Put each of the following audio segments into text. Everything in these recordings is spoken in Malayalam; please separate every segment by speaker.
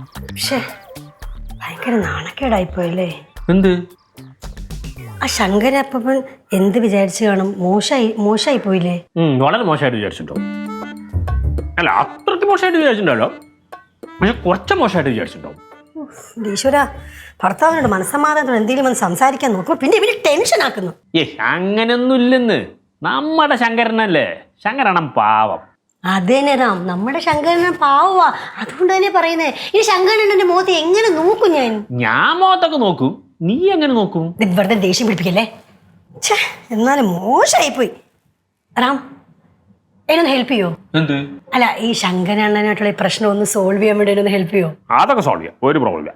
Speaker 1: പക്ഷേ ഭയങ്കര നാണക്കേടായിപ്പോയല്ലേ?
Speaker 2: എന്ത്?
Speaker 1: ആ ശങ്കരപ്പൻ എന്ത് വിചാരിച്ചു കാണും? മോശമായി മോശമായി പോയില്ലേ?
Speaker 2: വളരെ മോശമായിട്ട് വിചാരിച്ചിട്ടുണ്ടോ? അല്ല അത്രയ്ക്ക് മോശമായിട്ട് വിചാരിച്ചിട്ടുണ്ടല്ലോ. പക്ഷെ കുറച്ച് മോശമായിട്ട് വിചാരിച്ചിട്ടുണ്ടോ?
Speaker 1: ഈശ്വര ഭർത്താവിനോട് മനസ്സമാധാനത്തോടെ എന്തെങ്കിലും ഒന്ന് സംസാരിക്കാൻ നോക്കുമ്പോ പിന്നെ ഇവർ ടെൻഷൻ ആക്കുന്നു.
Speaker 2: ഏ അങ്ങനെയൊന്നും ഇല്ലെന്ന്. നമ്മുടെ ശങ്കരനല്ലേ? ശങ്കരണം പാവം.
Speaker 1: അതേനെ റാം നമ്മുടെ ശങ്കരനെ പാവവാ. അതുകൊണ്ട് തന്നെ പറയുന്നേ. ഈ ശങ്കരനെ മുഖത്ത് എങ്ങനെ നോക്കും ഞാൻ?
Speaker 2: ഞാൻ മുഖത്തൊക്കെ നോക്കും. നീ എങ്ങനെ നോക്കും?
Speaker 1: ഇവിടെ വെറുതെ ദേഷ്യം പിടിപ്പിക്കല്ലേ? ഛേ എന്നാലും മോശമായിപ്പോയി റാം എന്നെ ഹെൽപ്പ് ചെയ്യോ?
Speaker 2: എന്ത്?
Speaker 1: അല്ല ഈ ശങ്കരണ്ണനായിട്ടുള്ള ഈ പ്രശ്നം ഒന്ന് സോൾവ് ചെയ്യാൻ വേണ്ടി ഒന്ന് ഹെൽപ്പ് ചെയ്യോ?
Speaker 2: അതൊക്കെ സോൾവ് ചെയ്യാം. ഒരു പ്രോബ്ലം ഇല്ല.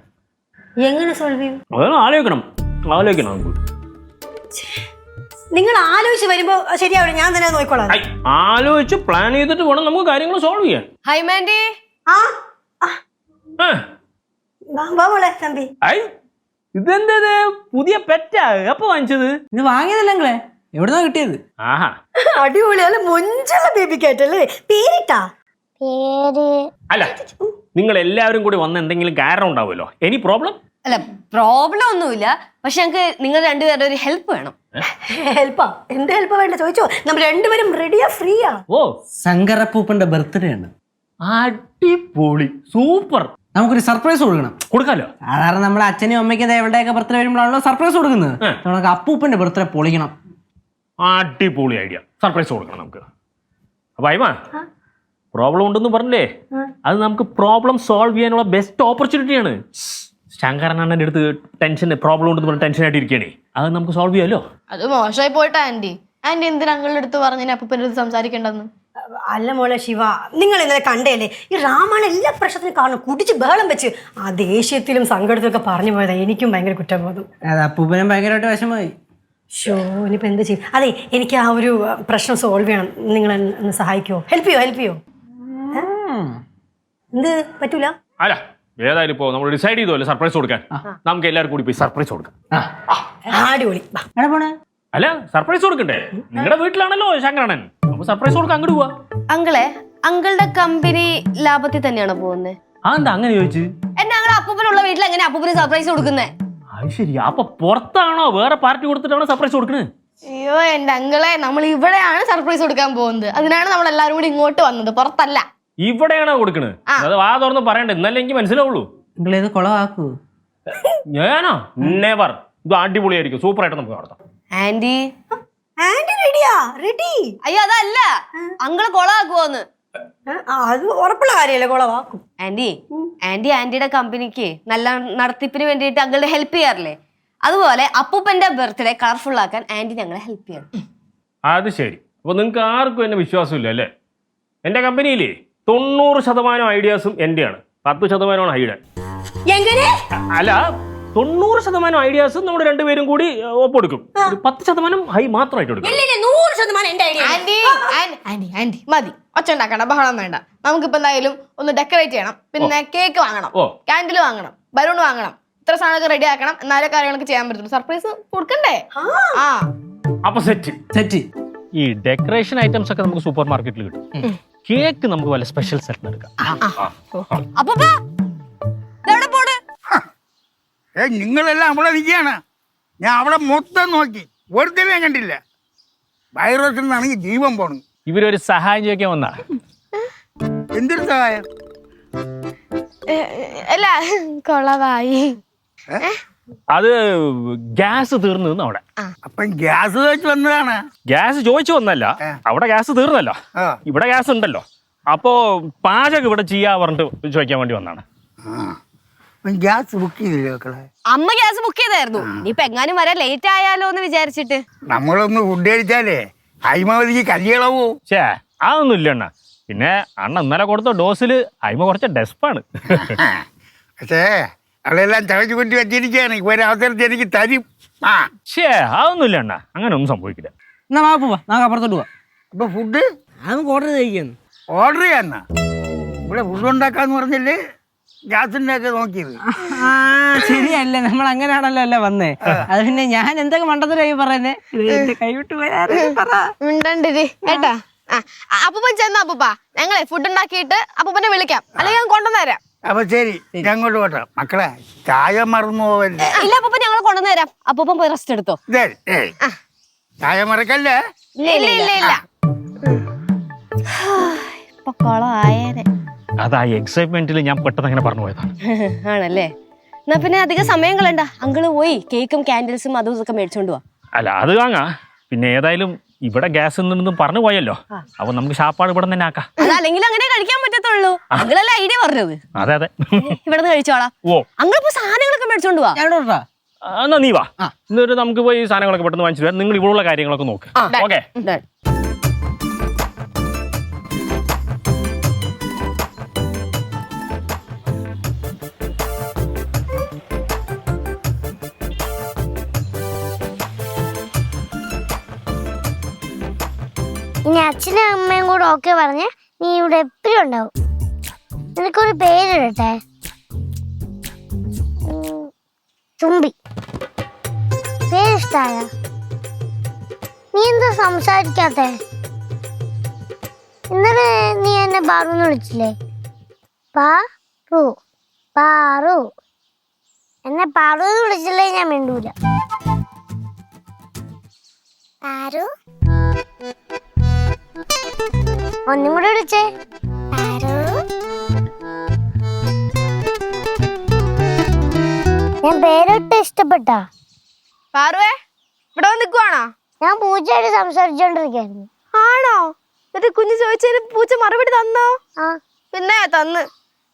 Speaker 1: എങ്ങനെ സോൾവ് ചെയ്യും?
Speaker 2: അതൊന്ന് ആലോചിക്കണം. ആലോചിക്കണം നമുക്ക്.
Speaker 1: നിങ്ങൾ ആലോചിച്ച് വരുമ്പോ ശരിയാവില്ല ഞാൻ തന്നെ നോക്കിക്കോളാം.
Speaker 2: ഐ, ആലോചിച്ച് പ്ലാൻ ചെയ്തിട്ട് വേണം നമുക്ക് കാര്യങ്ങൾ സോൾവ് ചെയ്യാൻ.
Speaker 3: ഹൈ മാൻഡി
Speaker 1: ആ ആ,
Speaker 2: ആ,
Speaker 1: വാ, വാ മോളെ തമ്പി.
Speaker 2: ഐ ഇതെന്തത് പുതിയ പെറ്റാ എപ്പോ വാങ്ങിച്ചത്?
Speaker 4: ഇത് വാങ്ങിയതല്ലേ എവിടുന്നാ കിട്ടിയത്?
Speaker 2: ആഹാ.
Speaker 1: അടിപൊളി അല്ല മൊഞ്ചുള്ള കേട്ടല്ലേ പേരിട്ടാ?
Speaker 5: പേര്
Speaker 2: അല്ല നിങ്ങൾ എല്ലാവരും കൂടി വന്ന എന്തെങ്കിലും കാരണം ഉണ്ടാവുമല്ലോ? എനി പ്രോബ്ലം
Speaker 3: അല്ല പ്രോബ്ലം ഒന്നുമില്ല. പക്ഷെ ഞങ്ങൾക്ക് നിങ്ങൾ രണ്ടുപേരുടെ ഒരു ഹെൽപ്പ് വേണം.
Speaker 1: ഹെൽപ്പാ എന്ത് ഹെൽപ്പ് വേണ്ട? ചോദിച്ചോ. നമ്മൾ രണ്ടുപേരും റെഡിയാ ഫ്രീയാ
Speaker 2: ഓ.
Speaker 4: ശങ്കരപ്പൂപ്പന്റെ ബർത്ത്ഡേ ആണ്.
Speaker 2: അടിപൊളി. സൂപ്പർ
Speaker 4: നമുക്കൊരു സർപ്രൈസ് കൊടുക്കണം.
Speaker 2: കൊടുക്കാലോ?
Speaker 4: സാധാരണ നമ്മുടെ അച്ഛനും അമ്മയ്ക്കും എവിടെയൊക്കെ ബർത്ത്ഡേ വരുമ്പോഴാണല്ലോ സർപ്രൈസ് കൊടുക്കുന്നത്. നമുക്ക് അപ്പൂപ്പന്റെ ബർത്ത്ഡേ പൊളിക്കണം.
Speaker 2: അടിപൊളി ഐഡിയ സർപ്രൈസ് കൊടുക്കണം നമുക്ക്. അപ്പൊ അയ്മ പ്രോബ്ലം ഉണ്ടെന്ന് പറഞ്ഞില്ലേ? അത് നമുക്ക് പ്രോബ്ലം സോൾവ് ചെയ്യാനുള്ള ബെസ്റ്റ് ഓപ്പർച്യൂണിറ്റിയാണ് ശങ്കരനണ്ണന്റെ അടുത്ത് ടെൻഷൻ പ്രോബ്ലം ഉണ്ടെന്ന് പറഞ്ഞ ടെൻഷൻ ആയിട്ട് ഇരിക്കണേ അത് നമുക്ക് സോൾവ് ചെയ്യാലോ?
Speaker 3: അത് മോശമായി പോയിട്ട് ആന്റി ആന്റി എന്തിനാ അങ്ങളുടെ അടുത്ത് പറഞ്ഞു അപ്പൂപ്പന്റെ അടുത്ത് സംസാരിക്കേണ്ടെന്ന്
Speaker 1: അല്ല മോളെ ശിവ നിങ്ങൾ ഇന്നലെ കണ്ടേലേ ഈ രാമാണ് എല്ലാ പ്രശ്നത്തിനും കാരണം കുടിച്ച് ബഹളം വെച്ച് ആ ദേഷ്യത്തിലും സങ്കടത്തിലൊക്കെ പറഞ്ഞു പോയതാ. എനിക്കും ഭയങ്കര കുറ്റബോധം.
Speaker 4: അത് അപ്പൂപ്പനും ഭയങ്കരമായിട്ട് വിഷമമായി.
Speaker 1: ഷോ ഇനിയിപ്പോ എന്ത് ചെയ്യും അതെ എനിക്ക് ആ ഒരു പ്രശ്നം സോൾവ് ചെയ്യണം. നിങ്ങൾ എന്നെ ഒന്ന് സഹായിക്കുമോ ഹെൽപ്പ് ചെയ്യോ? ഹെൽപ്പ് ചെയ്യോ? ഏ? എന്ത്? പറ്റൂല?
Speaker 2: അല്ല ഏതായാലും ഇപ്പോ നമ്മൾ ഡിസൈഡ് ചെയ്തല്ലോ സർപ്രൈസ് കൊടുക്കാൻ? നമുക്ക് എല്ലാവർക്കും കൂടി പോയി സർപ്രൈസ് കൊടുക്കാം.
Speaker 1: അടിപൊളി. വാ.
Speaker 4: എവിടെ പോണേ?
Speaker 2: അല്ല സർപ്രൈസ് കൊടുക്കണ്ടേ? നിങ്ങളുടെ വീട്ടിലാണല്ലോ ശങ്കരണൻ അപ്പൊ സർപ്രൈസ് കൊടുക്കാൻ അങ്ങോട്ട് പോവാ.
Speaker 3: അങ്കിളെ അങ്കിളുടെ കമ്പനി ലാഭത്തിൽ തന്നെയാണ് പോകുന്നത്
Speaker 2: അതെന്താ അങ്ങനെ ചോദിച്ചു?
Speaker 3: എന്നെ അങ്ങളെ അപ്പൂപ്പനുള്ള വീട്ടിൽ എങ്ങനെ അപ്പൂപ്പന് സർപ്രൈസ് കൊടുക്കുന്നേ?
Speaker 2: അത് ശരി. അപ്പൊ പുറത്താണോ വേറെ പാർട്ടി കൊടുത്തിട്ടാണോ സർപ്രൈസ് കൊടുക്കണേ?
Speaker 3: അയ്യോ എന്റെ അങ്കിളെ നമ്മൾ ഇവിടെയാണ് സർപ്രൈസ് കൊടുക്കാൻ പോകുന്നത്. അതിനാണ് നമ്മൾ എല്ലാവരും കൂടി ഇങ്ങോട്ട് വന്നത്. പുറത്തല്ല.
Speaker 2: ഇവിടെയാണോ കൊടുക്കണത്. അത് വാ തുറന്ന് പറയണ്ട. ഇന്നല്ലേ എനിക്ക് മനസ്സിലാവുള്ളൂ.
Speaker 4: നിങ്ങൾ ഇത് കുളമാക്കൂ
Speaker 2: ഞാനോ? നെവർ ഇത് അടിപൊളിയായിരിക്കും. സൂപ്പർ ആയിട്ട് നമുക്ക് നടത്താം.
Speaker 3: ആന്റി.
Speaker 1: ആന്റി റെഡിയാ? റെഡി.
Speaker 3: അയ്യോ അതല്ല. അങ്കിൾ കൊളവാക്കുവോന്ന്.
Speaker 1: അത് ഉറപ്പുള്ള കാര്യല്ലേ കൊളവാക്കും.
Speaker 3: ആന്റി ആന്റി ആന്റിയുടെ കമ്പനിക്ക് നല്ല നടത്തിപ്പിന് വേണ്ടിയിട്ട് അങ്കിളുടെ ഹെൽപ്പ് ചെയ്യാറില്ലേ? അതുപോലെ അപ്പൂപ്പന്റെ ബർത്ത്ഡേ കളർഫുൾ ആക്കാൻ ആന്റി ഞങ്ങളെ ഹെൽപ്പ് ചെയ്യണം.
Speaker 2: അത് ശരി. അപ്പൊ നിങ്ങൾക്ക് ആർക്കും എന്നെ വിശ്വാസമില്ല അല്ലേ? എന്റെ കമ്പനിയിലേ തൊണ്ണൂറ് ശതമാനം ഐഡിയാസും എന്റെയാണ്. പത്ത് ശതമാനമാണ് ഹൈഡ്
Speaker 1: എങ്ങനെ?
Speaker 2: അല്ല തൊണ്ണൂറ് ശതമാനം ഐഡിയാസും നമ്മുടെ രണ്ടുപേരും കൂടി ഒപ്പെടുക്കും. ഒരു പത്ത് ശതമാനം ഹൈ മാത്രമായിട്ട്
Speaker 3: ആന്റി മതി. ഒച്ച ഉണ്ടാക്കണ്ട ബഹളം വേണ്ട. നമുക്ക് നമുക്കിപ്പോ എന്തായാലും ഒന്ന് ഡെക്കറേറ്റ് ചെയ്യണം. പിന്നെ കേക്ക് വാങ്ങണം.
Speaker 2: ഓ.
Speaker 3: കാൻഡിൽ വാങ്ങണം. ബലൂൺ വാങ്ങണം. ഇത്ര സാധനമൊക്കെ റെഡി ആക്കണം. എന്നാലേ കാര്യങ്ങളൊക്കെ ചെയ്യാൻ പറ്റുള്ളൂ സർപ്രൈസ് കൊടുക്കണ്ടേ? ആ.
Speaker 2: അപ്പൊ സെറ്റ്
Speaker 4: സെറ്റ്
Speaker 2: ഈ ഡെക്കറേഷൻ ഐറ്റംസ് ഒക്കെ നമുക്ക് സൂപ്പർ മാർക്കറ്റിൽ കിട്ടും. കേക്ക് നമുക്ക് വല്ല സ്പെഷ്യൽ സെറ്റ് എടുക്കാം.
Speaker 3: അപ്പൊ എവിടെ പോണ്?
Speaker 6: ഏ നിങ്ങളെല്ലാം അവിടെ നിൽക്കുകയാണ്. ഞാൻ അവിടെ മൊത്തം നോക്കി. ഒരുത്തരം കണ്ടില്ല. വൈറസിൽ നിന്നാണെങ്കിൽ ജീവൻ പോണു.
Speaker 2: ഇവരൊരു സഹായം ചോദിക്കാൻ വന്നാ.
Speaker 6: എന്തൊരു സഹായം?
Speaker 3: അല്ല കൊളവായി.
Speaker 2: അത് ഗ്യാസ് തീർന്നു നിന്ന് അവിടെ.
Speaker 6: അപ്പം ഗ്യാസ് വെച്ച് വന്നതാണ്.
Speaker 2: ഗ്യാസ് ചോദിച്ചു വന്നല്ല. അവിടെ ഗ്യാസ് തീർന്നല്ലോ. ഇവിടെ ഗ്യാസ് ഉണ്ടല്ലോ. അപ്പോ പാചകം ഇവിടെ ചെയ്യാ പറഞ്ഞിട്ട് ചോദിക്കാൻ വേണ്ടി വന്നാണ്.
Speaker 6: ഗ്യാസ് ബുക്ക് ചെയ്തില്ലേ മക്കളെ?
Speaker 3: അമ്മ ഗ്യാസ് ബുക്ക് ചെയ്തായിരുന്നു. ഇനിയിപ്പൊ എങ്ങാനും വരെ ലേറ്റ് ആയാലോ എന്ന് വിചാരിച്ചിട്ട്.
Speaker 6: നമ്മളൊന്ന് ഫുഡ് കഴിച്ചാലേ അയിമാവതിക്ക് കല്യാണമോ
Speaker 2: ഛേ അതൊന്നും ഇല്ല അണ്ണ. പിന്നെ അണ്ണ ഇന്നലെ കൊടുത്ത ഡോസിൽ അയിമ കുറച്ച് ഡെസ്പാണ്
Speaker 6: പക്ഷേ അവളെല്ലാം തഴച്ചു കൊണ്ട് വെച്ചിരിക്കുകയാണ്. ഒരു അവസരത്തിൽ എനിക്ക് തരും. ആ.
Speaker 2: ശേ അതൊന്നുമില്ല അണ്ണാ. അങ്ങനെ ഒന്നും സംഭവിക്കില്ല.
Speaker 4: എന്നാ വാ പോവാ. നമുക്ക് അപ്പുറത്തോട്ട് പോവാ.
Speaker 6: അപ്പൊ ഫുഡ്
Speaker 4: നമുക്ക് ഓർഡർ ചെയ്യിക്കുന്നു
Speaker 6: ഓർഡർ ചെയ്യാന്ന. ഇവിടെ ഫുഡ് ഉണ്ടാക്കാന്ന് പറഞ്ഞില്ലേ? ഗ്യാസിന്റെ ഒക്കെ നോക്കിയത്.
Speaker 4: ആ ശരിയല്ലേ. നമ്മൾ അങ്ങനെയാണല്ലോ അല്ലേ വന്നേ. അത് പിന്നെ ഞാൻ എന്തൊക്കെ മണ്ടത്തിലായി പറയുന്നേ? കൈവിട്ട് പോയാറ്
Speaker 3: മിണ്ടണ്ടിരി. കേട്ടാ? അപ്പൂപ്പൻ ചെന്ന അപ്പൂപ്പ. ഞങ്ങളെ ഫുഡ് ഉണ്ടാക്കിയിട്ട് അപ്പൂപ്പനെ വിളിക്കാം. അല്ലെങ്കിൽ ഞാൻ കൊണ്ടുവന്നേരാം
Speaker 6: അപ്പൊ ശരി ഞങ്ങോട്ട് പോട്ടെ. മക്കളെ ചായ മറന്നു പോവല്ലേ?
Speaker 3: ഇല്ല അപ്പൊ ഞങ്ങൾ കൊണ്ടുവന്നേരാം അപ്പൊ പോയി റെസ്റ്റ് എടുത്തോ.
Speaker 6: ചായ മറക്കല്ലേ?
Speaker 3: ഇല്ല ഇല്ല ഇല്ല ഇപ്പൊ
Speaker 2: അത് എക്സൈറ്റ്മെന്റിൽ ഞാൻ പെട്ടെന്ന് അങ്ങനെ പറഞ്ഞു പോയതാണ്.
Speaker 3: ആണല്ലേ? എന്നാ പിന്നെ അധികം സമയം കളണ്ട അങ്കിൾ പോയി കേക്കും കാൻഡിൽസും അതും ഇതൊക്കെ മേടിച്ചോണ്ട് പോവാ
Speaker 2: അല്ല അത് വാങ്ങാ. പിന്നെ ഏതായാലും ഇവിടെ ഗ്യാസ് നിന്നും പറഞ്ഞു പോയല്ലോ. അപ്പൊ നമുക്ക് ഷാപ്പാട് ഇവിടെ തന്നെ ആക്കാം.
Speaker 3: അല്ലെങ്കിൽ അങ്ങനെ കഴിക്കാൻ പറ്റത്തുള്ളൂ. ഐഡിയ പറഞ്ഞത്?
Speaker 2: അതെ അതെ.
Speaker 3: ഇവിടെ നിന്ന് കഴിച്ചോളാം.
Speaker 2: ഓ.
Speaker 3: സാധനങ്ങളൊക്കെ മേടിച്ചോണ്ട്
Speaker 2: ആ, എന്നാ നീ വാ. എന്നിട്ട് നമുക്ക് പോയി സാധനങ്ങളൊക്കെ പെട്ടെന്ന് വാങ്ങിച്ചു തരാം. നിങ്ങൾ ഇവിടെയുള്ള കാര്യങ്ങളൊക്കെ നോക്ക്. ഓക്കെ.
Speaker 5: ഇനി അച്ഛനും അമ്മയും കൂടെ ഓക്കെ പറഞ്ഞ് നീ ഇവിടെ എപ്പോഴും ഉണ്ടാവും. നിനക്കൊരു പേരിടട്ടെ? തുമ്പി. പേരിഷ്ടായ? നീ എന്താ സംസാരിക്കാത്ത? ഇന്നലെ നീ എന്നെ പാറു വിളിച്ചില്ലേ? പാറു പാറു. എന്നെ പാറു എന്ന് വിളിച്ചില്ലേ ഞാൻ മിണ്ടൂല. പാറു? ഒന്നും കൂടെ വിളിച്ചേ. ഞാൻ പേരൊട്ട് ഇഷ്ടപ്പെട്ട.
Speaker 3: പാറുവേ ഇവിടെ വന്ന് നിൽക്കുവാണോ?
Speaker 5: ഞാൻ പൂച്ചയായിട്ട് സംസാരിച്ചോണ്ടിരിക്കായിരുന്നു.
Speaker 3: ആണോ? എന്നിട്ട് കുഞ്ഞു ചോദിച്ചതിന് പൂച്ച മറുപടി തന്നോ?
Speaker 5: ആ.
Speaker 3: പിന്നെ തന്ന്.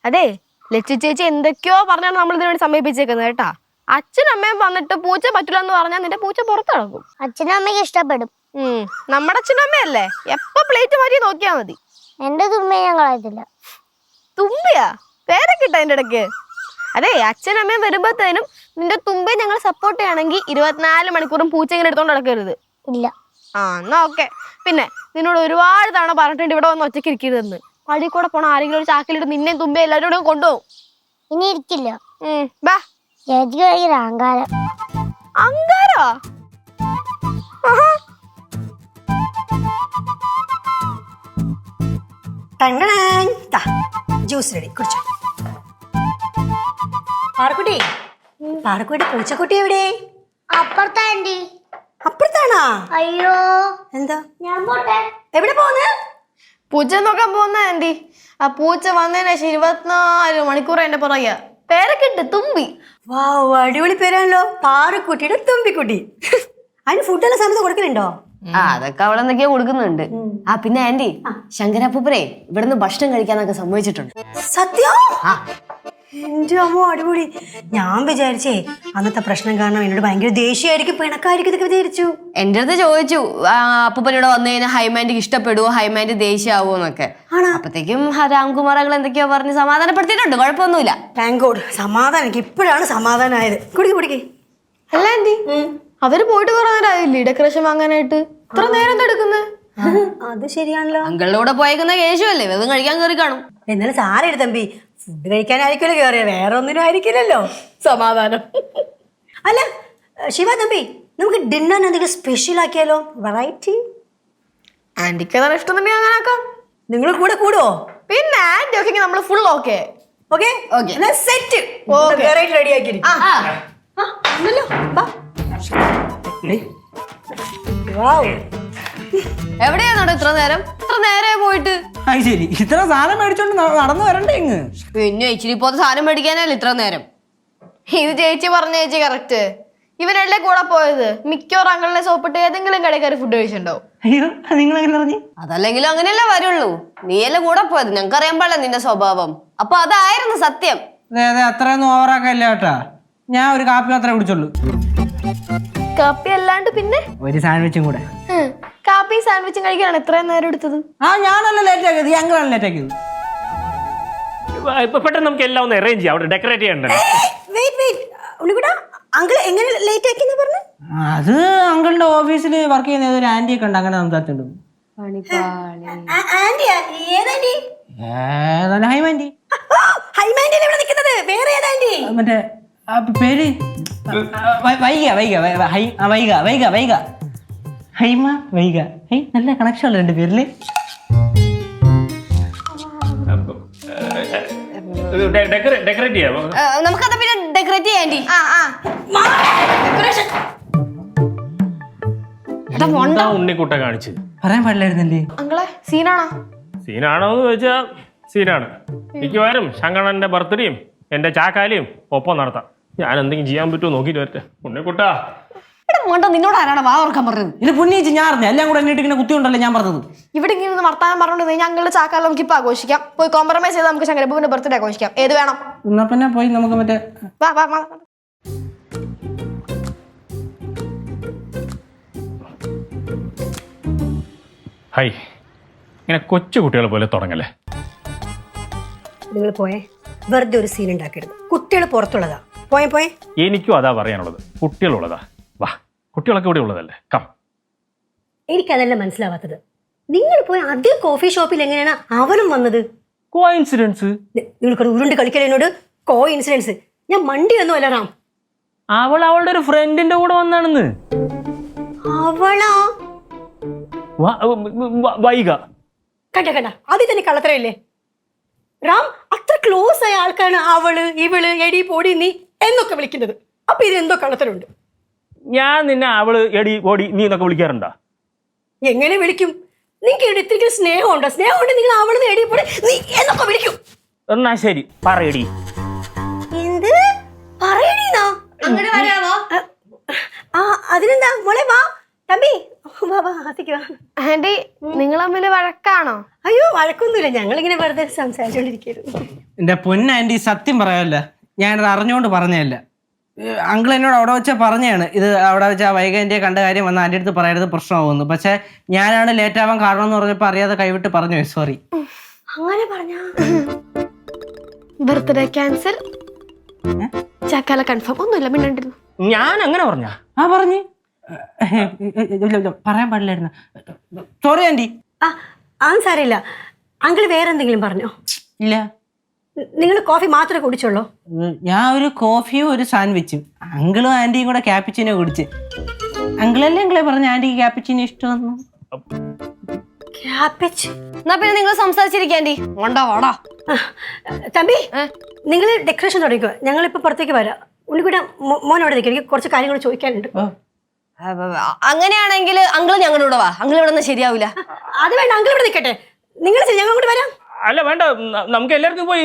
Speaker 3: അതെ ലക്ഷ്യ ചേച്ചി എന്തൊക്കെയോ പറഞ്ഞാണ് നമ്മൾ ഇതിനു വേണ്ടി സമീപിച്ചേക്കുന്നത് കേട്ടാ. അച്ഛനും അമ്മയും വന്നിട്ട് പൂച്ച പറ്റില്ല എന്ന് പറഞ്ഞാൽ നിന്റെ പൂച്ച പുറത്തിറങ്ങും. കിടക്കും
Speaker 5: അച്ഛനും അമ്മയ്ക്ക് ഇഷ്ടപ്പെടും.
Speaker 3: നമ്മുടെ അച്ഛനമ്മയല്ലേ? എപ്പോ പ്ലേറ്റ് മാറ്റി നോക്കിയാ മതി.
Speaker 5: എന്റെ തുമ്മയെ ഞാൻ കളയത്തില്ല.
Speaker 3: തുമ്പിയാ? പേരൊക്കെ ഇട്ട അതിന്റെ ഇടയ്ക്ക്? അതെ അച്ഛനും അമ്മയും വരുമ്പോഴത്തേനും നിന്റെ തുമ്പയെ ഞങ്ങൾ സപ്പോർട്ട് ചെയ്യണമെങ്കിൽ ഇരുപത്തിനാല് മണിക്കൂറും പൂച്ച ഇങ്ങനെ എടുത്തോണ്ട് നടക്കരുത്.
Speaker 5: ഇല്ല.
Speaker 3: ആ എന്നാ ഓക്കെ. പിന്നെ നിന്നോട് ഒരുപാട് തവണ പറഞ്ഞിട്ടുണ്ട് ഇവിടെ വന്ന് ഒറ്റയ്ക്ക് ഇരിക്കരുതെന്ന്. വഴി കൂടെ പോണ ആരെങ്കിലും ഒരു ചാക്കിലിട്ട് നിന്നെയും തുമ്പ എല്ലാവരും കൂടെ കൊണ്ടുപോകും
Speaker 5: ഇനി ഇരിക്കില്ല.
Speaker 3: ബാ.
Speaker 5: ചേച്ചിക്ക് ഭയങ്കര
Speaker 3: അങ്കാരോ
Speaker 1: ജ്യൂസ് റെഡി കുടിച്ചോ. പാറക്കുട്ടി പാറക്കുട്ടി പൂച്ചക്കുട്ടി എവിടെ?
Speaker 5: അപ്പുറത്താണ്ടി
Speaker 1: അപ്പുറത്താണാ?
Speaker 5: അയ്യോ.
Speaker 1: എന്താ?
Speaker 5: ഞാൻ പോട്ടെ.
Speaker 1: എവിടെ പോന്ന്?
Speaker 3: പൂച്ച നോക്കാൻ പോകുന്ന ആന്റി. ആ പൂച്ച വന്നതിന് ശേഷം ഇരുപത്തിനാല് മണിക്കൂർ എന്റെ പുറകെ പേരൊക്കെ ഇട്ട് തുമ്പി.
Speaker 1: വാ അടിപൊളി പേരാണല്ലോ. പാറക്കുട്ടിയുടെ തുമ്പിക്കുട്ടി. അതിന് ഫുഡെല്ലാം സമയത്ത് കൊടുക്കലുണ്ടോ?
Speaker 3: ആ അതൊക്കെ അവിടെ എന്തൊക്കെയോ കൊടുക്കുന്നുണ്ട്. ആ പിന്നെ ആന്റി ശങ്കരപ്പൂപ്പനെ ഇവിടുന്ന് ഭക്ഷണം കഴിക്കാന്നൊക്കെ സമ്മതിച്ചിട്ടുണ്ട്.
Speaker 1: സത്യം? എന്റെ അമ്മ അടിപൊളി. ഞാൻ വിചാരിച്ചേ അന്നത്തെ പ്രശ്നം കാരണം എന്നോട് ഭയങ്കര ദേഷ്യമായിരിക്കും പിണക്കായിരിക്കും ഇതൊക്കെ വിചാരിച്ചു.
Speaker 3: എന്റെ അടുത്ത് ചോദിച്ചു അപ്പൂപ്പനോട് വന്നു കഴിഞ്ഞാൽ ഹൈമാൻഡിക്ക് ഇഷ്ടപ്പെടുവോ ഹൈമാൻഡ് ദേഷ്യമാവോ എന്നൊക്കെ.
Speaker 1: ആണോ?
Speaker 3: അപ്പത്തേക്കും രാംകുമാർ അങ്ങൾ എന്തൊക്കെയോ പറഞ്ഞ് സമാധാനപ്പെടുത്തിയിട്ടുണ്ട് കുഴപ്പമൊന്നുമില്ല.
Speaker 1: താങ്ക് ഗോഡ് സമാധാനം എനിക്ക് ഇപ്പോഴാണ് സമാധാനമായത്. കുടിക്ക് കുടിക്ക്.
Speaker 3: അല്ല ആന്റി. അവർ പോയിട്ട് കുറെ നേരം ആയില്ലേ ഡെക്കറേഷൻ വാങ്ങാനായിട്ട്? ഇത്ര നേരം എടുക്കുന്നത്
Speaker 1: അത് ശരിയാണല്ലോ.
Speaker 3: അങ്കളുടെ കൂടെ പോയേക്കുന്ന കേശുവല്ലേ? വെറും കഴിക്കാൻ കയറി കാണും.
Speaker 1: എന്നാലും സാരമില്ല തമ്പി ഫുഡ് കഴിക്കാനായിരിക്കുമല്ലോ കയറിയ വേറെ ഒന്നിനും ആയിരിക്കില്ലല്ലോ.
Speaker 3: സമാധാനം.
Speaker 1: അല്ല ശിവ തമ്പി നമുക്ക് ഡിന്നറിന് എന്തെങ്കിലും സ്പെഷ്യൽ ആക്കിയാലോ? വെറൈറ്റി
Speaker 3: ആന്റിക്ക് അതാണ് ഇഷ്ടം തന്നെ അങ്ങനെ ആക്കാം.
Speaker 1: നിങ്ങൾ കൂടെ കൂടുവോ?
Speaker 3: പിന്നെ ആന്റി ഒക്കെ നമ്മൾ full okay
Speaker 1: okay
Speaker 3: okay
Speaker 1: set. Variety ready ആക്കി
Speaker 3: എവിടെയാണോ ഇത്ര നേരം? ഇത്ര നേരെ പോയിട്ട്.
Speaker 4: അത് ശരി. ഇത്ര സാധനം മേടിച്ചോണ്ട് ന- നടന്നു വരണ്ടേ ഇങ്ങ്?
Speaker 3: പിന്നെ ഇച്ചിരി പോത്ത് സാധനം മേടിക്കാനല്ലേ ഇത്ര നേരം? ഇത് ചേച്ചി പറഞ്ഞ ചേച്ചി കറക്റ്റ് ഇവരല്ലേ കൂടെ പോയത്? മിക്കവാറും അങ്ങളിനെ സോപ്പിട്ട് ഏതെങ്കിലും കടക്കാർ ഫുഡ് കഴിച്ചിട്ടുണ്ടാവും.
Speaker 4: അയ്യോ നിങ്ങൾ എങ്ങനെ അറിഞ്ഞു
Speaker 3: അതല്ലെങ്കിലും അങ്ങനെയല്ലേ വരുള്ളൂ. നീയല്ലേ കൂടെ പോയത്? ഞങ്ങൾക്ക് അറിയാൻ പാടില്ല നിന്റെ സ്വഭാവം. അപ്പൊ അതായിരുന്നു സത്യം.
Speaker 4: അതെ അതെ അത്രയൊന്നും ഓവറാക്കല്ല കേട്ടാ. ഞാൻ ഒരു കാപ്പി മാത്രമേ കുടിച്ചുള്ളൂ.
Speaker 3: കാപ്പി അല്ലാണ്ട് പിന്നെ?
Speaker 4: ഒരു സാൻഡ്വിച്ചും കൂടെ.
Speaker 3: കാപ്പി സാൻഡ്വിച്ചും കഴിക്കാനാണ് എത്ര നേരം എടുത്തത്.
Speaker 4: ആ ഞാനല്ല ലേറ്റ് ആക്കിയത്. ഞങ്ങളാണ് ലേറ്റ് ആക്കിയത്.
Speaker 2: ഇപ്പൊ പെട്ടെന്ന് നമുക്ക് എല്ലാം ഒന്ന് അറേഞ്ച് ചെയ്യാം. അവിടെ ഡെക്കറേറ്റ് ചെയ്യണ്ട
Speaker 1: വെയിറ്റ് വെയിറ്റ് ഉണ്ണിക്കുട്ടാ അങ്കിൾ എങ്ങനെ ലേറ്റ് ആക്കിയെന്ന് പറഞ്ഞു?
Speaker 4: അത് അങ്കിളിന്റെ ഓഫീസിൽ വർക്ക് ചെയ്യുന്ന ഏതൊരു ആന്റി ഒക്കെ ഉണ്ട്. അങ്ങനെ സംസാരിച്ചിട്ടുണ്ട്.
Speaker 1: ഹൈമാൻഡി ഇവിടെ നിൽക്കുന്നത്? വേറെ ഏതാന്റി
Speaker 4: മറ്റേ ആ പേര്? വൈക വൈക വൈക വൈക വൈക ഹൈമ വൈക ഹൈ നല്ല കണക്ഷൻ ഉള്ള രണ്ട് പേരിൽ.
Speaker 2: ഡെക്കറേറ്റ്
Speaker 3: നമുക്കത് പിന്നെ ഡെക്കറേറ്റ് ചെയ്യാൻ ആ
Speaker 2: ഉണ്ണിക്കുട്ട കാണിച്ച്?
Speaker 4: പറയാൻ പാടില്ലായിരുന്നില്ലേ?
Speaker 3: അങ്കളെ സീനാണോ?
Speaker 2: സീനാണോ എന്ന് ചോദിച്ചാൽ സീനാണ്. മിക്കവാറും ശങ്കണന്റെ ബർത്ത്ഡേയും എന്റെ ചാക്കാലിയും ഒപ്പം നടത്താം. ഞാൻ എന്തെങ്കിലും ചെയ്യാൻ പറ്റുമോ നോക്കിയിട്ട് വരട്ടെ. ഉണ്ണിക്കുട്ടാ
Speaker 3: മോണ്ട നിന്നോട് ആരാണ് വാ ഓർക്കാൻ പറഞ്ഞത്?
Speaker 4: ഇത് പുണ്യച്ച് ഞാൻ അറിഞ്ഞ എല്ലാം കൂടെ എന്നിട്ട് ഇങ്ങനെ കുത്തിയുണ്ടല്ലോ ഞാൻ പറഞ്ഞത്.
Speaker 3: ഇവിടെ ഇങ്ങനെ ഒന്ന് വർത്താനം പറഞ്ഞോണ്ട് ഞങ്ങളുടെ ചാക്കാലം നമുക്ക് ഇപ്പൊ ആഘോഷിക്കാം. പോയി കോംപ്രമൈസ് ചെയ്ത് നമുക്ക് ശങ്കരപ്പൂവിന്റെ ബർത്ത്ഡേ ആഘോഷിക്കാം. ഏത് വേണം?
Speaker 4: എന്നാ പിന്നെ പോയി നമുക്ക് മറ്റേ
Speaker 3: വാ വാ വാ.
Speaker 2: ഹൈ ഇങ്ങനെ കൊച്ചു കുട്ടികളെ പോലെ തുടങ്ങല്ലേ?
Speaker 1: നിങ്ങൾ പോയേ വെറുതെ ഒരു സീൻ ഉണ്ടാക്കരുത്. കുട്ടികൾ പുറത്തുള്ളതാ. പോയേ പോയെ.
Speaker 2: എനിക്കും അതാ പറയാനുള്ളത്. കുട്ടികളുള്ളതാ. വാ കുട്ടികളൊക്കെ ഇവിടെ ഉള്ളതല്ലേ? കം
Speaker 1: എനിക്കതല്ല മനസ്സിലാവാത്തത്. നിങ്ങൾ പോയ അതേ കോഫി ഷോപ്പിൽ എങ്ങനെയാണ് അവനും വന്നത്?
Speaker 2: കോ ഇൻസിഡൻസ്
Speaker 1: നിങ്ങൾക്ക് ഉരുണ്ട് കളിക്കലതിനോട് കോ ഇൻസിഡൻസ് ഞാൻ മണ്ടി ഒന്നും അല്ല റാം.
Speaker 2: അവൾ അവളുടെ ഒരു ഫ്രണ്ടിന്റെ കൂടെ വന്നാണെന്ന്.
Speaker 1: അവളാ?
Speaker 2: വൈക.
Speaker 1: കണ്ട കണ്ട. ആദ്യം തന്നെ കള്ളത്തരയില്ലേ റാം അത്ര ക്ലോസ് ആയ ആൾക്കാണ് അവൾ ഇവൾ എടി പൊടി നീ. എന്നൊക്കെ വിളിക്കുന്നത്. അപ്പൊ ഇത് എന്തോ കള്ളത്തരമുണ്ട്.
Speaker 2: ഞാൻ നിന്നെ അവൾ എടി ഓടി നീ എന്നൊക്കെ വിളിക്കാറുണ്ടോ?
Speaker 1: എങ്ങനെ വിളിക്കും? നിങ്ങൾക്ക് ഇവിടെ ഇത്തിരി സ്നേഹമുണ്ടോ? സ്നേഹമുണ്ട് നിങ്ങൾ അവൾ നേടി പോലെ നീ എന്നൊക്കെ വിളിക്കും.
Speaker 2: എന്നാ ശരി പറയടി.
Speaker 1: എന്ത്? പറയണീന്നാ
Speaker 3: അങ്ങനെ വരാമോ
Speaker 1: ആ അതിനെന്താ? മോളെ വാ. തമ്പി വാ വാ അത്തേക്ക് വാ.
Speaker 3: ആന്റി നിങ്ങൾ തമ്മിൽ വഴക്കാണോ?
Speaker 1: അയ്യോ വഴക്കൊന്നുമില്ല. ഞങ്ങൾ ഞങ്ങളിങ്ങനെ വെറുതെ സംസാരിച്ചോണ്ടിരിക്കുന്നു
Speaker 4: എന്റെ പൊന്നാന്റി സത്യം പറയാമല്ല ഞാനത് അറിഞ്ഞുകൊണ്ട് പറഞ്ഞതല്ല. അങ്കിൾ എന്നോട് അവിടെ വെച്ചാൽ പറഞ്ഞതാണ്. ഇത് അവിടെ വെച്ച് ആ വൈകാന്റെ കണ്ട കാര്യം വന്ന് ആന്റെ അടുത്ത് പറയരുത് പ്രശ്നമാകുന്നു പക്ഷെ ഞാനാണ് ലേറ്റ് ആവാൻ കാരണം എന്ന് പറഞ്ഞപ്പോൾ അറിയാതെ കൈവിട്ട് പറഞ്ഞു സോറി
Speaker 1: അങ്ങനെ പറഞ്ഞ?
Speaker 3: ബർത്ത്ഡേ ക്യാൻസൽ ചാക്കാല കൺഫേം ഒന്നുമില്ല മിണ്ടണ്ടിരുന്നു.
Speaker 2: ഞാൻ അങ്ങനെ പറഞ്ഞ?
Speaker 4: ആ പറഞ്ഞു. പറയാൻ പാടില്ലായിരുന്നു. Sorry aunty.
Speaker 1: ആ ആ സാരമില്ല. അങ്കിൾ വേറെ എന്തെങ്കിലും പറഞ്ഞോ?
Speaker 4: ഇല്ല.
Speaker 1: നിങ്ങൾ കോഫി മാത്രമേ കുടിച്ചുള്ളൂ?
Speaker 4: ഞാൻ ഒരു കോഫിയും ഒരു സാൻഡ്വിച്ചും. അങ്കിളും ആന്റിയും കൂടെ ക്യാപ്പിച്ചിനോ കുടിച്ച്. അങ്കിളല്ലേ അങ്കിളെ പറഞ്ഞ ആന്റിക്ക് ക്യാപ്പിച്ചിനോ ഇഷ്ടമെന്നു?
Speaker 3: എന്നാ പിന്നെ നിങ്ങൾ സംസാരിച്ചിരിക്കാണ്ടി വാടാ.
Speaker 1: തമ്പി നിങ്ങൾ ഡെക്കറേഷൻ തുടങ്ങിക്കുക ഞങ്ങൾ ഇപ്പൊ പുറത്തേക്ക് വരാം. ഉണ്ണിക്കൂടെ മോനോട് നിൽക്കും. എനിക്ക് കുറച്ച് കാര്യങ്ങൾ ചോദിക്കാനുണ്ട്.
Speaker 3: അങ്ങനെയാണെങ്കിൽ അങ്കിൾ ഞങ്ങളുടെ കൂടെ വാ. അങ്കിൾ ഇവിടെ നിന്ന് ശരിയാവില്ല
Speaker 1: അത് വേണ്ട. അങ്കിൾ ഇവിടെ നിൽക്കട്ടെ. നിങ്ങൾ ഞങ്ങൾ അങ്ങോട്ട് വരാം.
Speaker 2: അല്ല വേണ്ട. നമുക്ക് എല്ലാവർക്കും പോയി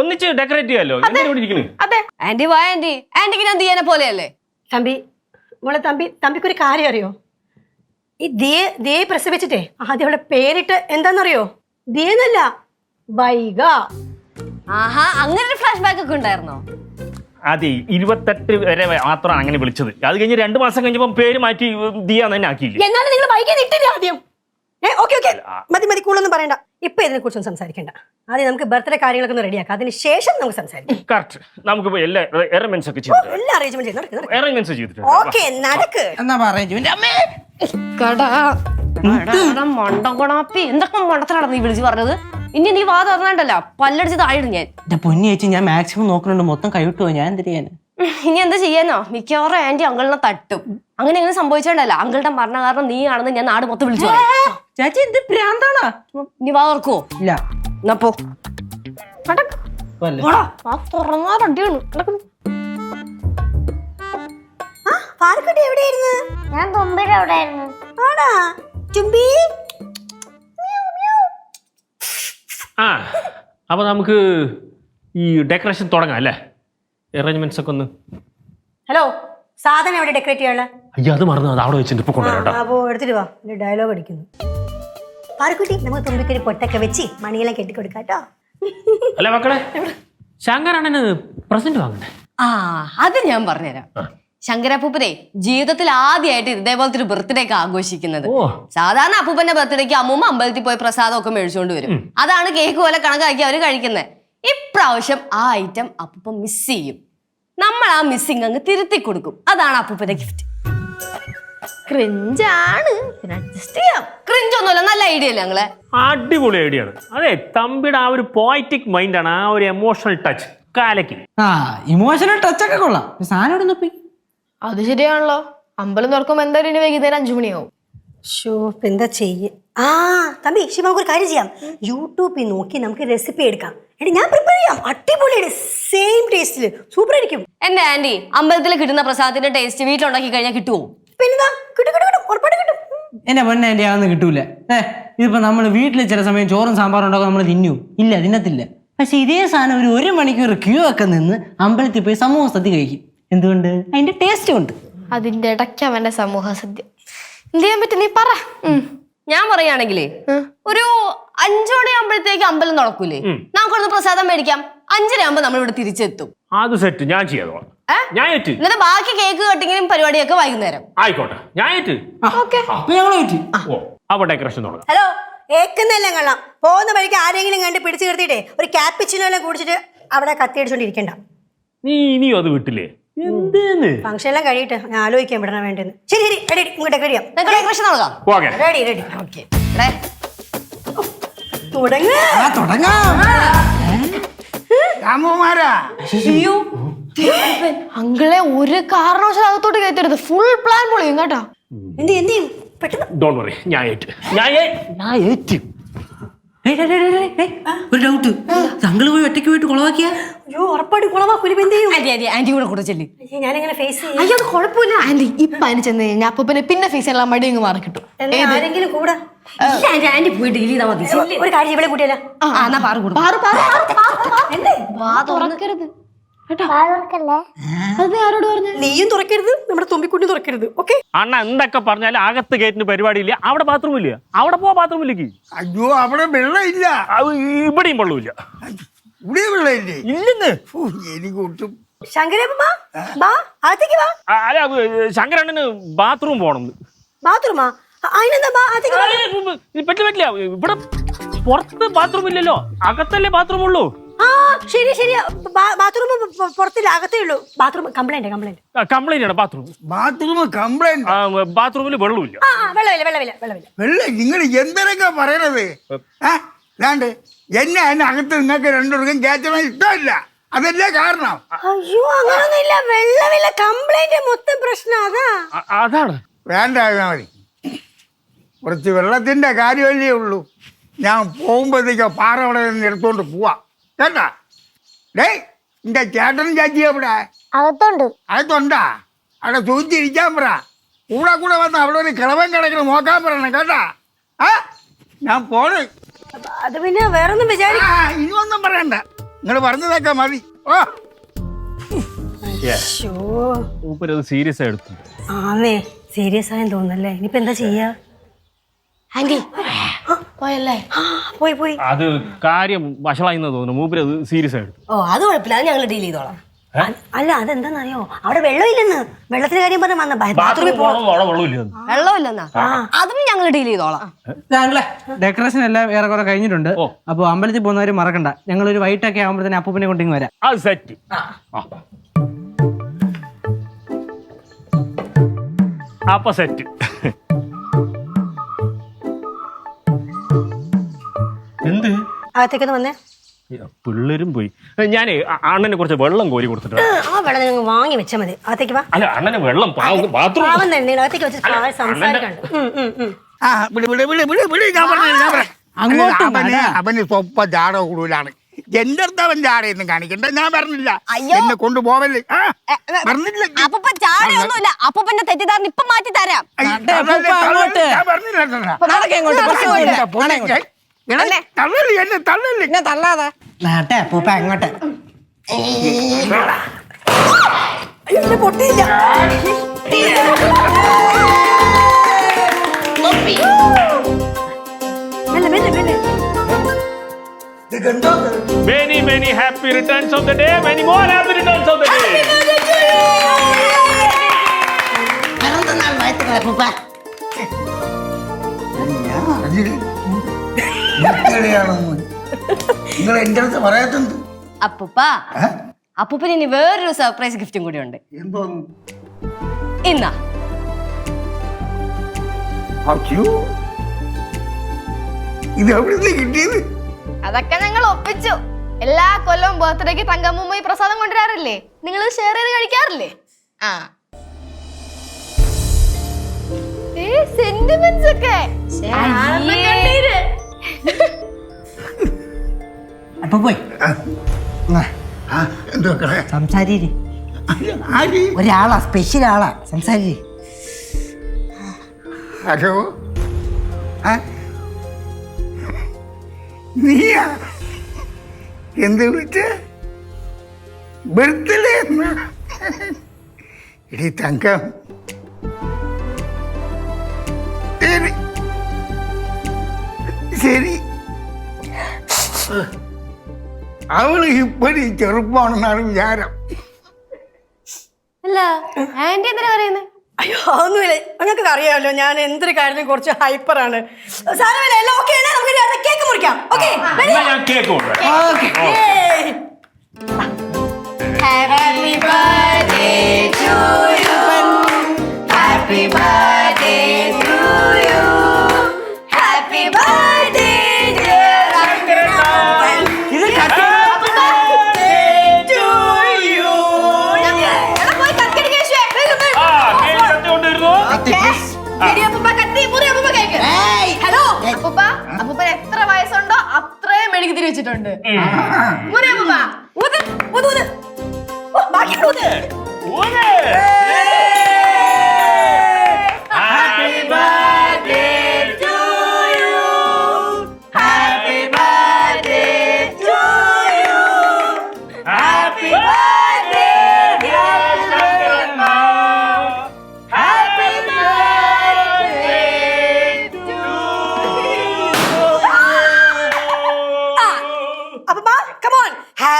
Speaker 2: ഒന്നിച്ച് ഡെക്കറേറ്റ് ചെയ്യാലോ?
Speaker 3: അതെ. ആന്റി വാ ആന്റി. ആന്റിക്ക് ഞാൻ ദിയനെ പോലെയല്ലേ?
Speaker 1: തമ്പി മോളെ തമ്പി തമ്പിക്ക് ഒരു കാര്യം അറിയോ? ഈ ദിയെ ദിയെ പ്രസവിച്ചിട്ടേ ആദ്യം അവളെ പേരിട്ട് എന്താണെന്നറിയോ ദിയെന്നല്ല വൈക
Speaker 3: ആഹാ അങ്ങനെ ഒരു ഫ്ലാഷ് ബാക്ക് ഒക്കെ ഉണ്ടായിരുന്നോ?
Speaker 2: അതെ ഇരുപത്തെട്ട് വരെ മാത്രമാണ് അങ്ങനെ വിളിച്ചത്. അത് കഴിഞ്ഞ് രണ്ട് മാസം കഴിഞ്ഞപ്പോ പേര് മാറ്റി ദിയാന്ന് തന്നെ ആക്കിയില്ലേ?
Speaker 1: എന്നാലും നിങ്ങൾ വൈകി ഇട്ടില്ല ആദ്യം? ഏ ഓക്കെ ഓക്കെ. മതി മതി കൂടുതലൊന്നും പറയണ്ട. ഇപ്പൊ ഇതിനെ കുറിച്ചൊന്നും സംസാരിക്കണ്ട. ആദ്യം നമുക്ക് ബർത്ത്ഡേ കാര്യങ്ങളൊക്കെ ഒന്ന് റെഡിയാക്കാം അതിന് ശേഷം നമുക്ക് സംസാരിക്കാം.
Speaker 2: കറക്റ്റ് നമുക്ക് പോയി എല്ലാ അറേഞ്ച്മെന്റ്സ് ഒക്കെ ചെയ്തിട്ട്
Speaker 1: എല്ലാ അറേഞ്ച്മെന്റ് ചെയ്ത് നടക്ക് നടക്ക്.
Speaker 2: അറേഞ്ച്മെന്റ്സ്
Speaker 1: ഓക്കേ നടക്ക്.
Speaker 4: എന്നാ അമ്മേ.
Speaker 3: കടാ. എന്തൊക്കെ മണ്ടത്തിലാണ് നീ വിളിച്ചു പറഞ്ഞത്? ഇനി നീ വാ തുറന്നണ്ടല്ല. പല്ലടിച്ച് താഴെ ഞാൻ.
Speaker 4: എന്റെ പൊന്നി ചേച്ചി ഞാൻ മാക്സിമം നോക്കുന്നുണ്ട്. മൊത്തം കൈവിട്ടു പോയി. ഞാൻ എന്ത് ചെയ്യാന്?
Speaker 3: ഇനി എന്താ ചെയ്യാനോ? മിക്കവാറും ആന്റി അങ്കിളിനെ തട്ടും. അങ്ങനെ എങ്ങനെ സംഭവിച്ചോണ്ടല്ല. അങ്കിളുടെ മരണ കാരണം നീ ആണെന്ന് ഞാൻ നാട് മൊത്തം വിളിച്ചു പറയും.
Speaker 4: ചേച്ചി എന്ത് പ്രാന്താണോ
Speaker 3: നീ വാ ഓർക്കുവോ
Speaker 4: ഇല്ല.
Speaker 3: എന്നാ പോ. നടക്ക്.
Speaker 4: വല്ല.
Speaker 3: പോടാ. വാ തുറന്നാ വണ്ടിയാണ്. നടക്ക്.
Speaker 1: ആ പാർക്കുട്ടി എവിടെയായിരുന്നു?
Speaker 5: ഞാൻ തുമ്പിയുടെ അവിടെ ആയിരുന്നു
Speaker 1: ആടാ ചുംബി
Speaker 2: ആ അപ്പൊ നമുക്ക് ഈ ഡെക്കറേഷൻ തുടങ്ങാം അല്ലേ? അറേഞ്ച്മെന്റ്സ് ഒക്കെ ഒന്ന്.
Speaker 1: ഹലോ സാധനം എവിടെ ഡെക്കറേറ്റ് ചെയ്യാനുള്ള?
Speaker 2: അയ്യോ അത് മറന്നു. അത് അവിടെ വെച്ചിട്ട് ഇപ്പൊ കൊണ്ടുവരാം
Speaker 1: അപ്പോ എടുത്തിട്ട് വാ. ഡയലോഗ് അടിക്കുന്നു. പാറക്കുട്ടി നമുക്ക് തുമ്പിക്കൊരു പൊട്ടൊക്കെ വെച്ച് മണിയെല്ലാം കെട്ടി കൊടുക്കാട്ടോ
Speaker 2: അല്ല മക്കളെ ശങ്കരാണ് പ്രസന്റ് വാങ്ങണ്ടേ?
Speaker 3: ആ അത് ഞാൻ പറഞ്ഞുതരാം. ശങ്കരപ്പൂപ്പനെ ജീവിതത്തിൽ ആദ്യമായിട്ട് ഇതേപോലത്തെ ഒരു ബർത്ത്ഡേ ഒക്കെ ആഘോഷിക്കുന്നത്. സാധാരണ അപ്പൂപ്പന്റെ ബർത്ത്ഡേക്ക് അമ്മൂമ്മ അമ്പലത്തിൽ പോയി പ്രസാദം ഒക്കെ മേടിച്ചുകൊണ്ട് വരും. അതാണ് കേക്ക് പോലെ കണക്കാക്കി അവർ കഴിക്കുന്നത്. ഇപ്രാവശ്യം ആ ഐറ്റം അപ്പൂപ്പ മിസ് ചെയ്യും. നമ്മൾ ആ മിസ്സിങ് അങ്ങ് തിരുത്തി കൊടുക്കും. അതാണ് അപ്പൂപ്പന്റെ ഗിഫ്റ്റ് ക്രിഞ്ചാണ് അഡ്ജസ്റ്റ് ചെയ്യാം. ക്രിഞ്ച് ഒന്നുമല്ല. നല്ല ഐഡിയ അല്ലേ ഞങ്ങളെ?
Speaker 2: അടിപൊളി ഐഡിയ ആണ്. അതെ തമ്പിയുടെ ആ ഒരു പോയറ്റിക് ആണ് ആ ഒരു എമോഷണൽ ടച്ച് കാലയ്ക്ക്.
Speaker 4: ആ ഇമോഷണൽ ടച്ച് ഒക്കെ കൊള്ളാം. സാധനം ഇവിടെ നിപ്പി
Speaker 3: അത് ശരിയാണല്ലോ. അമ്പലം തുറക്കുമ്പോ എന്തായാലും ഇനി വൈകുന്നേരം അഞ്ചു മണിയാവും.
Speaker 1: ഷോ എന്താ ചെയ്യ? ആ തമ്പി ശിവ നമുക്ക് ഒരു കാര്യം ചെയ്യാം. യൂട്യൂബിൽ നോക്കി നമുക്ക് റെസിപ്പി എടുക്കാം. എടി ഞാൻ പ്രിപ്പയർ ചെയ്യാം. അടിപൊളിയുടെ. സെയിം ടേസ്റ്റിൽ സൂപ്പർ ആയിരിക്കും.
Speaker 3: എന്റെ ആന്റി അമ്പലത്തിൽ കിട്ടുന്ന പ്രസാദത്തിന്റെ ടേസ്റ്റ് വീട്ടിലുണ്ടാക്കി കഴിഞ്ഞാൽ കിട്ടുമോ
Speaker 1: പിന്നെന്താ? കിട്ടും കിട്ടും കിട്ടും. ഉറപ്പായിട്ട് കിട്ടും.
Speaker 4: എന്റെ പൊന്നെ എന്റെ അതൊന്നും കിട്ടൂല. ഏ ഇതിപ്പോ നമ്മൾ വീട്ടിൽ ചില സമയം ചോറും സാമ്പാറും ഉണ്ടാക്കും നമ്മൾ തിന്നു. ഇല്ല തിന്നത്തില്ല. പക്ഷെ ഇതേ സാധനം ഒരു ഒരു മണിക്കൂർ ക്യൂ ഒക്കെ നിന്ന് അമ്പലത്തിൽ പോയി സമൂഹ സദ്യ കഴിക്കും. എന്തുകൊണ്ട്? അതിന്റെ ടേസ്റ്റ് ഉണ്ട്.
Speaker 7: അതിന്റെ ഇടയ്ക്ക് അവന്റെ സമൂഹ സദ്യ. എന്ത് ചെയ്യാൻ പറ്റും? നീ പറ.
Speaker 3: ഞാൻ പറയുകയാണെങ്കിലേ ഒരു അഞ്ചു മണിയാകുമ്പോഴത്തേക്ക് അമ്പലം നടക്കൂലേ നമുക്കൊന്ന് പ്രസാദം മേടിക്കാം. അഞ്ചരയാകുമ്പോ നമ്മൾ ഇവിടെ തിരിച്ചെത്തും.
Speaker 2: അത് സെറ്റ് ഞാൻ ചെയ്യാതോളാം ഞാൻ ഏറ്റ്.
Speaker 3: എന്നിട്ട് ബാക്കി കേക്ക് കട്ടിങ്ങിനും പരിപാടിയൊക്കെ വൈകുന്നേരം.
Speaker 2: ആയിക്കോട്ടെ. ഞാൻ ഏറ്റ്.
Speaker 4: അപ്പൊ
Speaker 2: ഡെക്കറേഷൻ തുടങ്ങാം.
Speaker 1: ഹലോ. ഏക്കുന്നെല്ലാം കൊള്ളാം. പോകുന്ന വഴിക്ക് ആരെങ്കിലും കണ്ട് പിടിച്ചു നിർത്തിയിട്ടേ ഒരു ക്യാപ്പിച്ചിനോ എല്ലാം കുടിച്ചിട്ട് അവിടെ കത്തിയടിച്ചോണ്ടിരിക്കണ്ട.
Speaker 2: നീ ഇനിയും അത് വിട്ടില്ലേ?
Speaker 1: ഫംഗ്ഷൻ എല്ലാം കഴിയിട്ട്. ഞാൻ ആലോചിക്കാൻ വിടണം വേണ്ടെന്ന്. ശരി ശരി റെഡി ഇങ്ങോട്ടേക്ക്
Speaker 3: റെഡിയാ ഡെക്കറേഷൻ നടക്കാം
Speaker 2: ഓക്കെ
Speaker 1: റെഡി റെഡി
Speaker 3: ഓക്കെ
Speaker 4: ആ തുടങ്ങാം.
Speaker 6: രാമകുമാരാ
Speaker 3: അയ്യോ.
Speaker 7: അങ്കിളെ ഒരു കാരണവശാലും അകത്തോട്ട് കയറ്റരുത്. ഫുൾ പ്ലാൻ പൊളിയും കേട്ടോ.
Speaker 1: എന്ത് എന്ത് ചെയ്യും? പെട്ടെന്ന്.
Speaker 2: ഡോണ്ട് വറി ഞാൻ ഏറ്റ്. ഞാൻ ഏ- ഞാൻ ഏറ്റ്.
Speaker 4: ഏയ് ഡേയ് ഡേയ് ഡേയ് ഡേയ് ഒരു ഡൗട്ട് തങ്ങൾ പോയി ഒറ്റയ്ക്ക് പോയിട്ട് കുളവാക്കിയ?
Speaker 1: അയ്യോ എന്ത് ചെയ്യും?
Speaker 3: ആന്റി ആന്റി ആന്റി കൂടെ കൂടെ ചെല്ലി.
Speaker 1: ഞാൻ ഞാനെങ്ങനെ ഫേസ് ചെയ്യും.
Speaker 7: അയ്യോ അത് കുഴപ്പമില്ല. ആന്റി ഇപ്പൊ അതിന് ചെന്ന് കഴിഞ്ഞാൽ അപ്പൊ പിന്നെ ഫേസ് ചെയ്യാനുള്ള മടി അങ്ങ് മാറി കിട്ടും
Speaker 1: എന്നെ ആരെങ്കിലും കൂടെ
Speaker 3: ഇല്ല ആന്റി ആന്റി പോയി ഡീൽ ചെയ്താൽ മതി.
Speaker 1: ഒരു കാര്യം ഇവിടെ കൂട്ടിയല്ല.
Speaker 3: ആ എന്നാ പാറു കൂടും
Speaker 7: പാറു, പാറു, പാറു, പാറു, പാറു.
Speaker 1: എന്തേ?
Speaker 7: വാ തുറക്കരുത്.
Speaker 1: നീയും തുറക്കരുത് നമ്മുടെ തുമ്പിക്കുട്ടി തുറക്കരുത് ഓക്കെ?
Speaker 2: അണ്ണ എന്തൊക്കെ പറഞ്ഞാലും അകത്ത് കയറ്റിന് പരിപാടിയില്ല. അവിടെ ബാത്റൂം ഇല്ല അവിടെ പോവാ ബാത്റൂമിലേക്ക്
Speaker 6: അയ്യോ അവിടെ വെള്ളമില്ല.
Speaker 2: അത് ഇവിടെയും വെള്ളമില്ല.
Speaker 6: ഇവിടെ വെള്ളമില്ലേ?
Speaker 2: ഇല്ലെന്ന്.
Speaker 6: എനിക്ക് ഒട്ടും
Speaker 1: ശങ്കരപ്പ ബാ അകത്തേക്ക് വാ.
Speaker 2: അല്ല ശങ്കരണ്ണന് ബാത്റൂം പോണം.
Speaker 1: ബാത്റൂമാ
Speaker 2: പറ്റില്ല പറ്റില്ല. ഇവിടെ പുറത്ത് ബാത്റൂം ഇല്ലല്ലോ. അകത്തല്ലേ ബാത്റൂം ഉള്ളൂ.
Speaker 1: ആ ശരി ശരി. ബാത്റൂം പുറത്തില്ല അകത്തേ ഉള്ളൂ. ബാത്റൂം കംപ്ലൈന്റ് കംപ്ലൈന്റ്
Speaker 2: കംപ്ലൈന്റ് ആണ് ബാത്റൂം
Speaker 6: ബാത്റൂം കംപ്ലൈന്റ്
Speaker 2: ബാത്റൂമിൽ വെള്ളമില്ല.
Speaker 1: വെള്ളമില്ല വെള്ളമില്ല വെള്ളമില്ല.
Speaker 6: വെള്ളം നിങ്ങൾ എന്തൊക്കെ പറയണത്? രണ്ട് എന്നെ എന്നെ അതിനകത്ത് നിങ്ങൾക്ക് രണ്ടുപേർക്കും കയറ്റണം ഇഷ്ടമില്ല. അതല്ലേ കാരണം.
Speaker 1: അയ്യോ അങ്ങനൊന്നുമില്ല. വെള്ളമില്ല. കംപ്ലൈന്റ് മൊത്തം പ്രശ്നം. അതാ.
Speaker 2: അതാണ്.
Speaker 6: വേണ്ട മതി. കുറച്ച് വെള്ളത്തിന്റെ കാര്യമല്ലേ ഉള്ളൂ. ഞാൻ പോകുമ്പോഴത്തേക്ക് പാറ അവിടെ നിന്ന് എടുത്തോണ്ട് പോവാ. കേട്ടാ? ഡേയ് എന്റെ ചേട്ടൻ ചാച്ചി എവിടെ?
Speaker 5: അകത്തുണ്ട്.
Speaker 6: അകത്തുണ്ടാ? അവിടെ ചോദിച്ചിരിക്കാൻ പറ. കൂടെ കൂടെ വന്ന് അവിടെ ഒരു കിളവൻ കിടക്കണം നോക്കാൻ പറയണം കേട്ടാ? ആ ഞാൻ പോണ്.
Speaker 1: അത് പിന്നെ വേറൊന്നും
Speaker 6: വിചാരിക്കാ ഇനിയൊന്നും പറയണ്ട. നിങ്ങൾ പറഞ്ഞതൊക്കെ മതി. ഓ.
Speaker 2: സീരിയസ് ആയി എടുത്തു.
Speaker 1: ആന്നേ സീരിയസ് ആയെന്ന് തോന്നുന്നല്ലേ? ഇനിയിപ്പോ എന്താ ചെയ്യാ?
Speaker 7: ആന്റി പോയല്ലേ?
Speaker 1: ആ, പോയി പോയി.
Speaker 2: അത് കാര്യം വഷളായിന്ന് തോന്നുന്നു. മൂപ്പര് അത് സീരിയസ് ആയിട്ട്.
Speaker 3: ഓ അത് കുഴപ്പമില്ല. അത് ഞങ്ങൾ ഡീൽ ചെയ്തോളാം.
Speaker 1: അ- അല്ല അതെന്താന്നറിയോ? അവിടെ വെള്ളമില്ലെന്ന്. വെള്ളത്തിന്റെ കാര്യം പറഞ്ഞ വന്ന ബാത്റൂമിൽ
Speaker 2: പോണം വെള്ളമില്ല
Speaker 3: വെള്ളമില്ലെന്നാ? അതും ഞങ്ങൾ ഡീൽ ചെയ്തോളാം.
Speaker 4: ഡെക്കറേഷൻ എല്ലാം ഏറെക്കുറെ കഴിഞ്ഞിട്ടുണ്ട്.
Speaker 2: ഓ.
Speaker 4: അപ്പോൾ അമ്പലത്തിൽ പോകുന്നവർ മറക്കണ്ട. ഞങ്ങൾ ഒരു വൈകിട്ടൊക്കെ ആകുമ്പോഴത്തേന് അപ്പൂപ്പനെ കൊണ്ടിങ്ങ് വരാം.
Speaker 2: അത് സെറ്റ് അപ്പൊ സെറ്റ് എന്ത്?
Speaker 1: അകത്തേക്കൊന്ന് വന്നേ.
Speaker 2: പിള്ളേരും പോയി. ഞാനേ അണ്ണനെ കുറച്ച് വെള്ളം കോരി കൊടുത്തിട്ട്
Speaker 1: ആ, വെള്ളം നിങ്ങൾ വാങ്ങി വെച്ചാൽ മതി. അകത്തേക്ക് വാ.
Speaker 2: അല്ല അണ്ണന് വെള്ളം
Speaker 1: പാവം തന്നെ. അകത്തേക്ക് വെച്ച് പാവം സംസാരിക്കണ്ട്. ഉം, ഉം, ഉം.
Speaker 6: ആ വിളി വിളി വിളി വിളി വിളി ഞാൻ പറഞ്ഞു ഞാൻ പറഞ്ഞു
Speaker 4: അങ്ങോട്ടും
Speaker 6: അവന് അവന് സ്വപ്പ ജാട കൂടുതലാണ്. എന്റെ അടുത്ത് അവൻ ജാടയൊന്നും കാണിക്കണ്ട ഞാൻ പറഞ്ഞില്ല. എന്നെ കൊണ്ടുപോവല്ലേ? പറഞ്ഞില്ല.
Speaker 3: അപ്പൂപ്പ ചാടയൊന്നുമില്ല അപ്പൂപ്പന്റെ തെറ്റിദ്ധാരണ ഇപ്പൊ മാറ്റി തരാം.
Speaker 6: പറഞ്ഞില്ല എന്നെ
Speaker 4: തള്ളാതെ. നാട്ടെ അപ്പൂപ്പ അങ്ങോട്ട്.
Speaker 1: ഇത് പൊട്ടിയില്ല. മെല്ലെ മെല്ലെ മെല്ലെ.
Speaker 2: Many many happy returns of the day many more happy returns of the day
Speaker 6: ഞാൻ ഇതൊക്കെയാണെന്ന്. നിങ്ങൾ എന്റെ അടുത്ത് പറയാത്തത്
Speaker 3: അപ്പൂപ്പ അപ്പൂപ്പന് ഇനി വേറൊരു സർപ്രൈസ് ഗിഫ്റ്റും കൂടി ഉണ്ട്
Speaker 6: എന്തോന്ന്
Speaker 3: ഇന്നാ.
Speaker 6: അയ്യോ. ഇത് എവിടുന്ന് കിട്ടിയത്?
Speaker 7: അതൊക്കെ ഞങ്ങൾ ഒപ്പിച്ചു. എല്ലാ കൊല്ലവും ബർത്ത്ഡേക്ക് തങ്കമ്മ പ്രസാദം കൊണ്ടുവരാറില്ലേ? നിങ്ങൾ ഷെയർ ചെയ്ത് കഴിക്കാറില്ലേ? ആ. സെന്റിമെന്റ്സ് ഒക്കെ.
Speaker 4: അപ്പൊ പോയി.
Speaker 6: ആര്?
Speaker 4: ഒരാളാ സ്പെഷ്യൽ ആളാ. സംസാരി
Speaker 6: ഹലോ? നീയാ? എന്ത് വിളിച്ച? ബർത്ത്ഡേ ഇടി തങ്കം. ശരി. അവൾ ഇപ്പടി ചെറുപ്പമാണെന്നാണ് വിചാരം
Speaker 2: അല്ല ആന്റി എന്തിനാ പറയുന്നത്
Speaker 1: അയ്യോ ഒന്നുമില്ല നിങ്ങൾക്ക് അറിയാമല്ലോ ഞാൻ എന്തൊരു കാര്യത്തിലും കുറച്ച് ഹൈപ്പറാണ്. സാരമില്ല എല്ലാം ഓക്കെ ആണ്? നമുക്ക് കേക്ക് മുറിക്കാം. ഓക്കെ
Speaker 3: എന്നാ ഞാൻ കേക്ക് കൊണ്ടുവരാം.
Speaker 2: Ah.